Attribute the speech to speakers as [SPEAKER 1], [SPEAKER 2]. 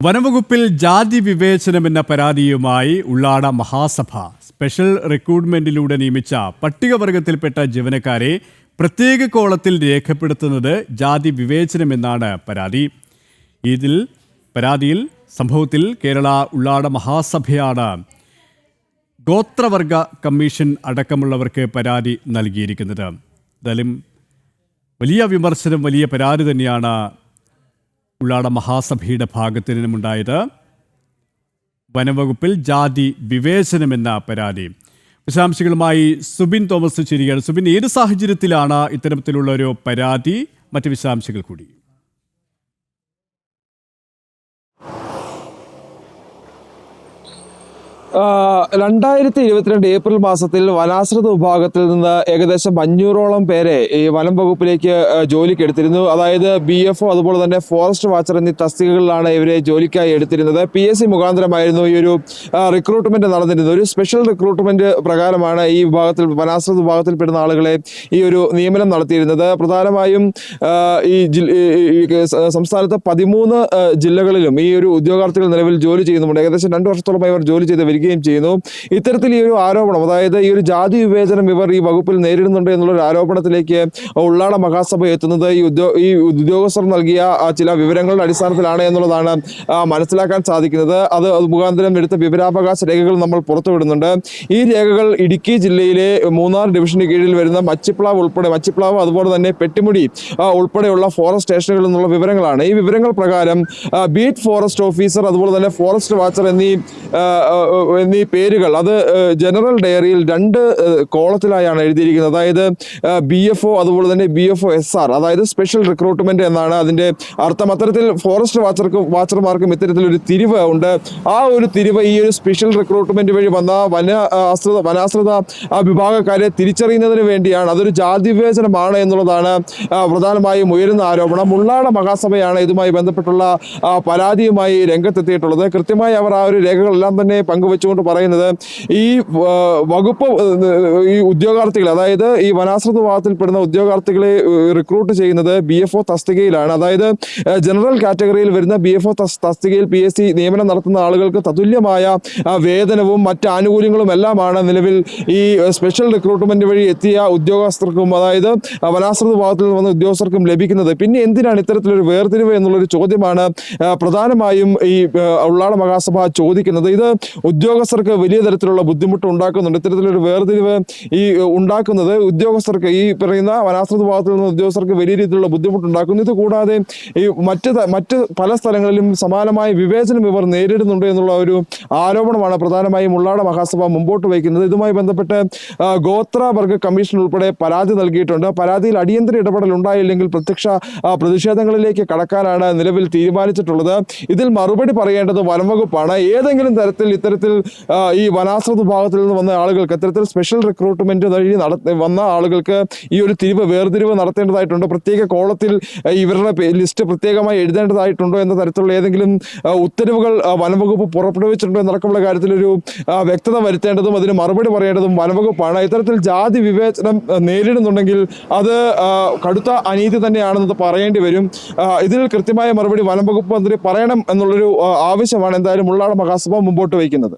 [SPEAKER 1] വനവകുപ്പിൽ ജാതി വിവേചനമെന്ന പരാതിയുമായി ഉള്ളാട മഹാസഭ സ്പെഷ്യൽ റിക്രൂട്ട്മെന്റിലൂടെ നിയമിച്ച പട്ടികവർഗത്തിൽപ്പെട്ട ജീവനക്കാരെ പ്രത്യേക കോളത്തിൽ രേഖപ്പെടുത്തുന്നത് ജാതി വിവേചനമെന്നാണ് പരാതി. ഇതിൽ പരാതിയിൽ സംഭവത്തിൽ കേരള ഉള്ളാട മഹാസഭയാണ് ഗോത്രവർഗ കമ്മീഷൻ അടക്കമുള്ളവർക്ക് പരാതി നൽകിയിരിക്കുന്നത്. എന്തായാലും വലിയ വിമർശനം വലിയ പരാതി തന്നെയാണ് ഉള്ളാട മഹാസഭയുടെ ഭാഗത്തു നിന്നുമുണ്ടായത് വനംവകുപ്പിൽ ജാതി വിവേചനമെന്ന പരാതി. വിശദാംശങ്ങളുമായി സുബിൻ തോമസ് ചേരുകയാണ് സുബിൻ ഏത് സാഹചര്യത്തിലാണ് ഇത്തരത്തിലുള്ള ഒരു പരാതി? മറ്റ് വിശദാംശങ്ങൾ കൂടി.
[SPEAKER 2] രണ്ടായിരത്തി ഇരുപത്തിരണ്ട് ഏപ്രിൽ മാസത്തിൽ വനാശ്രിത വിഭാഗത്തിൽ നിന്ന് ഏകദേശം അഞ്ഞൂറോളം പേരെ ഈ വനം വകുപ്പിലേക്ക് ജോലിക്ക് എടുത്തിരുന്നു. അതായത് ബി എഫ് ഒ അതുപോലെ തന്നെ ഫോറസ്റ്റ് വാച്ചർ എന്നീ തസ്തികകളിലാണ് ഇവരെ ജോലിക്കായി എടുത്തിരുന്നത്. പി എസ് സി മുഖാന്തരമായിരുന്നു ഈ ഒരു റിക്രൂട്ട്മെന്റ് നടന്നിരുന്നത്. ഒരു സ്പെഷ്യൽ റിക്രൂട്ട്മെന്റ് പ്രകാരമാണ് ഈ വിഭാഗത്തിൽ വനാശ്രിത വിഭാഗത്തിൽപ്പെടുന്ന ആളുകളെ ഈ ഒരു നിയമനം നടത്തിയിരുന്നത്. പ്രധാനമായും ഈ സംസ്ഥാനത്ത് പതിമൂന്ന് ജില്ലകളിലും ഈ ഒരു ഉദ്യോഗാർത്ഥികൾ നിലവിൽ ജോലി ചെയ്യുന്നുണ്ട് ഏകദേശം രണ്ട് വർഷത്തോളമായി ഇവർ ജോലി ചെയ്ത് വരികയും ചെയ്യുന്നു. ഇത്തരത്തിൽ ഈ ഒരു ആരോപണം അതായത് ഈ ഒരു ജാതി വിവേചനം ഇവർ ഈ വകുപ്പിൽ നേരിടുന്നുണ്ട് എന്നുള്ള ഒരു ആരോപണത്തിലേക്ക് ഉള്ളാട മഹാസഭ എത്തുന്നത് ഈ ഉദ്യോ ഈ ഉദ്യോഗസ്ഥർ നൽകിയ ചില വിവരങ്ങളുടെ അടിസ്ഥാനത്തിലാണ് എന്നുള്ളതാണ് മനസ്സിലാക്കാൻ സാധിക്കുന്നത്. അത് മുഖാന്തരം എടുത്ത വിവരാവകാശ രേഖകൾ നമ്മൾ പുറത്തുവിടുന്നുണ്ട്. ഈ രേഖകൾ ഇടുക്കി ജില്ലയിലെ മൂന്നാർ ഡിവിഷന് കീഴിൽ വരുന്ന മച്ചിപ്ലാവ് ഉൾപ്പെടെ മച്ചിപ്ലാവ് അതുപോലെ തന്നെ പെട്ടിമുടി ഉൾപ്പെടെയുള്ള ഫോറസ്റ്റ് സ്റ്റേഷനുകളിൽ നിന്നുള്ള വിവരങ്ങളാണ്. ഈ വിവരങ്ങൾ പ്രകാരം ബീറ്റ് ഫോറസ്റ്റ് ഓഫീസർ അതുപോലെ തന്നെ ഫോറസ്റ്റ് വാച്ചർ എന്നീ എന്നീ പേരുകൾ. അത് ജനറൽ ഡയറിയിൽ രണ്ട് കോളത്തിലായാണ് എഴുതിയിരിക്കുന്നത്. അതായത് ബി എഫ് ഒ അതുപോലെ തന്നെ B F O S R. അതായത് സ്പെഷ്യൽ റിക്രൂട്ട്മെന്റ് എന്നാണ് അതിന്റെ അർത്ഥം. അത്തരത്തിൽ ഫോറസ്റ്റ് വാച്ചർക്കും വാച്ചർമാർക്കും ഇത്തരത്തിലൊരു തിരിവ് ഉണ്ട്. ആ ഒരു തിരിവ് ഈ ഒരു സ്പെഷ്യൽ റിക്രൂട്ട്മെന്റ് വഴി വന്ന വന ആശ്രിത വനാശ്രിത വിഭാഗക്കാരെ തിരിച്ചറിയുന്നതിന് വേണ്ടിയാണ്. അതൊരു ജാതി വിവേചനമാണ് എന്നുള്ളതാണ് പ്രധാനമായും ഉയരുന്ന ആരോപണം. ഉള്ളാട മഹാസഭയാണ് ഇതുമായി ബന്ധപ്പെട്ടുള്ള പരാതിയുമായി രംഗത്തെത്തിയിട്ടുള്ളത്. കൃത്യമായി അവർ ആ ഒരു രേഖകളെല്ലാം തന്നെ പങ്കുവെച്ചുകൊണ്ട് പറയുന്നത് ഈ വകുപ്പ് ഈ ഉദ്യോഗാർത്ഥികൾ അതായത് ഈ വനാശ്രിത വിഭാഗത്തിൽപ്പെടുന്ന ഉദ്യോഗാർത്ഥികളെ റിക്രൂട്ട് ചെയ്യുന്നത് ബി എഫ് ഒ തസ്തികയിലാണ്. അതായത് ജനറൽ കാറ്റഗറിയിൽ വരുന്ന ബി എഫ് ഒ തസ്തികയിൽ പി എസ് സി നിയമനം നടത്തുന്ന ആളുകൾക്ക് തതുല്യമായ വേതനവും മറ്റ് ആനുകൂല്യങ്ങളും എല്ലാമാണ് നിലവിൽ ഈ സ്പെഷ്യൽ റിക്രൂട്ട്മെന്റ് വഴി എത്തിയ ഉദ്യോഗസ്ഥർക്കും അതായത് വനാശ്രിത വിഭാഗത്തിൽ വന്ന ഉദ്യോഗസ്ഥർക്കും ലഭിക്കുന്നത്. പിന്നെ എന്തിനാണ് ഇത്തരത്തിലൊരു വേർതിരിവ് എന്നുള്ളൊരു ചോദ്യമാണ് പ്രധാനമായും ഈ ഉള്ളാള മഹാസഭ ചോദിക്കുന്നത്. ഇത് ഉദ്യോഗസ്ഥർക്ക് വലിയ തരത്തിലുള്ള ബുദ്ധിമുട്ട് ഉണ്ടാക്കുന്നുണ്ട്. ഇത്തരത്തിലൊരു വേർതിരിവ് ഈ ഉണ്ടാക്കുന്നത് ഉദ്യോഗസ്ഥർക്ക് ഈ പറയുന്ന വനാശ്രിത ഭാഗത്തു നിന്ന് ഉദ്യോഗസ്ഥർക്ക് വലിയ രീതിയിലുള്ള ബുദ്ധിമുട്ട് ഉണ്ടാക്കുന്നു ഇത് കൂടാതെ ഈ മറ്റ് മറ്റ് പല സ്ഥലങ്ങളിലും സമാനമായ വിവേചനം ഇവർ നേരിടുന്നുണ്ട് എന്നുള്ള ഒരു ആരോപണമാണ് പ്രധാനമായും ഉള്ളാട മഹാസഭ മുമ്പോട്ട് വയ്ക്കുന്നത്. ഇതുമായി ബന്ധപ്പെട്ട് ഗോത്രവർഗ ഗോത്ര വർഗ കമ്മീഷൻ ഉൾപ്പെടെ പരാതി നൽകിയിട്ടുണ്ട്. പരാതിയിൽ അടിയന്തര ഇടപെടൽ ഉണ്ടായില്ലെങ്കിൽ പ്രത്യക്ഷ പ്രതിഷേധങ്ങളിലേക്ക് കടക്കാനാണ് നിലവിൽ തീരുമാനിച്ചിട്ടുള്ളത്. ഇതിൽ മറുപടി പറയേണ്ടത് വനംവകുപ്പാണ്. ഏതെങ്കിലും തരത്തിൽ ഇത്തരത്തിൽ ഈ വനാശ്രത ഭാഗത്തിൽ നിന്ന് വന്ന ആളുകൾക്ക് ഇത്തരത്തിൽ സ്പെഷ്യൽ റിക്രൂട്ട്മെന്റ് വഴി നട വന്ന ആളുകൾക്ക് ഈ ഒരു തിരിവ് വേർതിരിവ് നടത്തേണ്ടതായിട്ടുണ്ട്. പ്രത്യേക കോളത്തിൽ ഇവരുടെ ലിസ്റ്റ് പ്രത്യേകമായി എഴുതേണ്ടതായിട്ടുണ്ടോ എന്ന തരത്തിലുള്ള ഏതെങ്കിലും ഉത്തരവുകൾ വനംവകുപ്പ് പുറപ്പെടുവിച്ചിട്ടുണ്ടോ എന്നടക്കമുള്ള കാര്യത്തിലൊരു ഒരു വ്യക്തത വരുത്തേണ്ടതും അതിന് മറുപടി പറയേണ്ടതും വനംവകുപ്പാണ്. ഇത്തരത്തിൽ ജാതി വിവേചനം നേരിടുന്നുണ്ടെങ്കിൽ അത് കടുത്ത അനീതി തന്നെയാണെന്നത് പറയേണ്ടി വരും. ഇതിൽ കൃത്യമായ മറുപടി വനംവകുപ്പ് മന്ത്രി പറയണം എന്നുള്ളൊരു ആവശ്യമാണ്. എന്തായാലും ഉള്ളാട മഹാസഭ മുമ്പോട്ട് വയ്ക്കുന്നത്.